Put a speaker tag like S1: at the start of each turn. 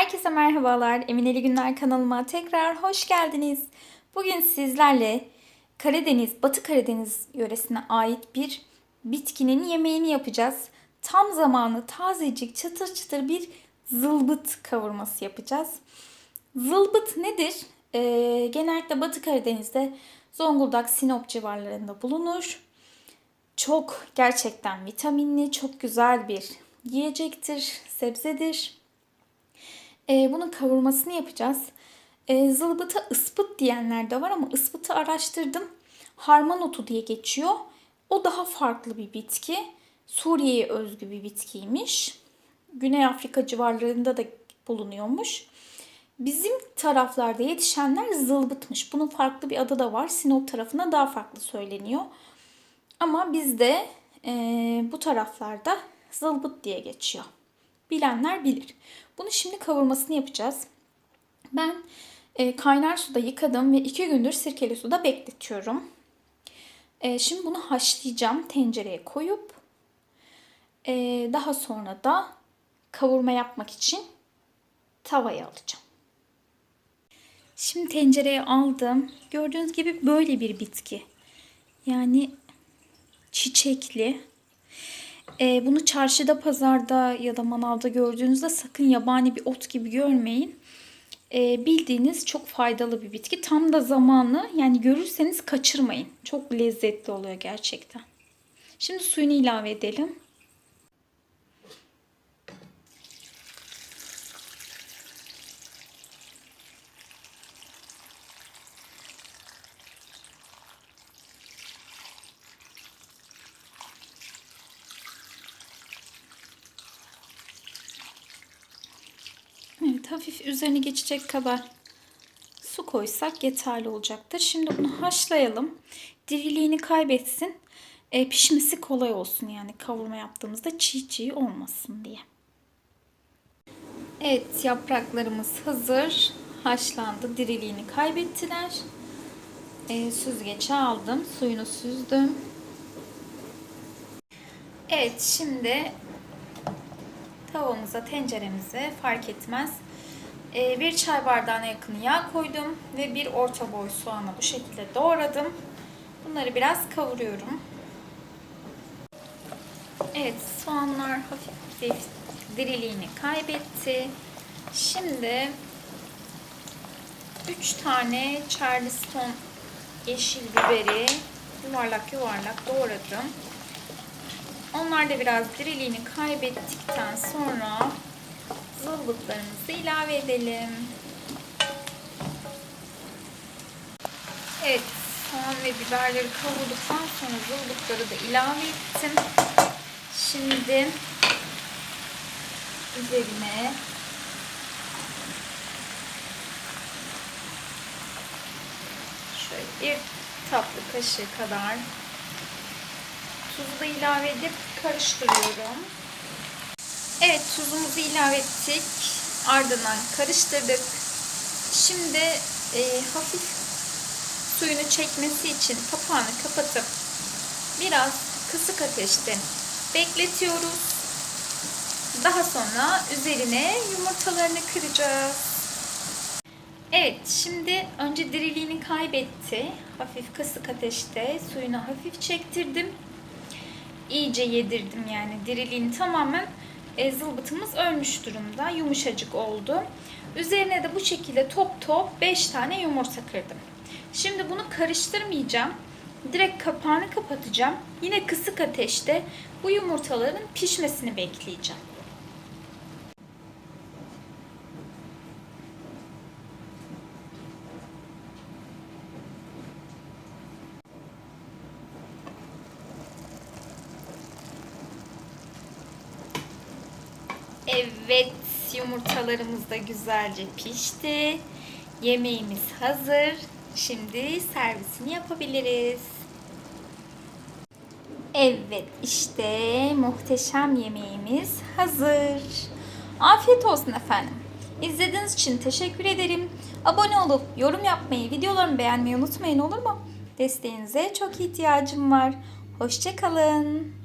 S1: Herkese merhabalar. Emineli Günler kanalıma tekrar hoş geldiniz. Bugün sizlerle Karadeniz, Batı Karadeniz yöresine ait bir bitkinin yemeğini yapacağız. Tam zamanı tazecik çıtır çıtır bir zılbıt kavurması yapacağız. Zılbıt nedir? Ee, genellikle Batı Karadeniz'de Zonguldak, Sinop civarlarında bulunur. Çok gerçekten vitaminli, çok güzel bir yiyecektir, sebzedir. Ee, bunun kavurmasını yapacağız. Ee, zılbıta ıspıt diyenler de var ama ıspıtı araştırdım. Harman otu diye geçiyor. O daha farklı bir bitki. Suriye'ye özgü bir bitkiymiş. Güney Afrika civarlarında da bulunuyormuş. Bizim taraflarda yetişenler zılbıtmış. Bunun farklı bir adı da var. Sinop tarafında daha farklı söyleniyor. Ama bizde e, bu taraflarda zılbıt diye geçiyor. Bilenler bilir. Bunu şimdi kavurmasını yapacağız. Ben e, kaynar suda yıkadım ve iki gündür sirkeli suda bekletiyorum. E, şimdi bunu haşlayacağım tencereye koyup e, daha sonra da kavurma yapmak için tavaya alacağım. Şimdi tencereye aldım. Gördüğünüz gibi böyle bir bitki. Yani çiçekli. Ee, bunu çarşıda, pazarda ya da manavda gördüğünüzde sakın yabani bir ot gibi görmeyin. Ee, bildiğiniz çok faydalı bir bitki. Tam da zamanı yani görürseniz kaçırmayın. Çok lezzetli oluyor gerçekten. Şimdi suyunu ilave edelim. Evet hafif üzerine geçecek kadar su koysak yeterli olacaktır. Şimdi bunu haşlayalım. Diriliğini kaybetsin. E, pişmesi kolay olsun yani kavurma yaptığımızda çiğ çiğ olmasın diye. Evet yapraklarımız hazır. Haşlandı. Diriliğini kaybettiler. E, süzgece aldım. Suyunu süzdüm. Evet şimdi tavamıza, tenceremize fark etmez. Ee, bir çay bardağına yakın yağ koydum ve bir orta boy soğanı bu şekilde doğradım. Bunları biraz kavuruyorum. Evet, soğanlar hafif diriliğini kaybetti. Şimdi 3 tane Charleston yeşil biberi yuvarlak yuvarlak doğradım. Onlar da biraz diriliğini kaybettikten sonra zılgıtlarımızı ilave edelim. Evet, soğan ve biberleri kavurduktan sonra zılgıtları da ilave ettim. Şimdi üzerine şöyle bir tatlı kaşığı kadar tuzu da ilave edip karıştırıyorum. Evet tuzumuzu ilave ettik. Ardından karıştırdık. Şimdi e, hafif suyunu çekmesi için kapağını kapatıp biraz kısık ateşte bekletiyoruz. Daha sonra üzerine yumurtalarını kıracağız. Evet şimdi önce diriliğini kaybetti. Hafif kısık ateşte suyunu hafif çektirdim iyice yedirdim yani diriliğini tamamen e, zılbıtımız ölmüş durumda. Yumuşacık oldu. Üzerine de bu şekilde top top 5 tane yumurta kırdım. Şimdi bunu karıştırmayacağım. Direkt kapağını kapatacağım. Yine kısık ateşte bu yumurtaların pişmesini bekleyeceğim. Evet, yumurtalarımız da güzelce pişti. Yemeğimiz hazır. Şimdi servisini yapabiliriz. Evet, işte muhteşem yemeğimiz hazır. Afiyet olsun efendim. İzlediğiniz için teşekkür ederim. Abone olup yorum yapmayı, videolarımı beğenmeyi unutmayın olur mu? Desteğinize çok ihtiyacım var. Hoşçakalın.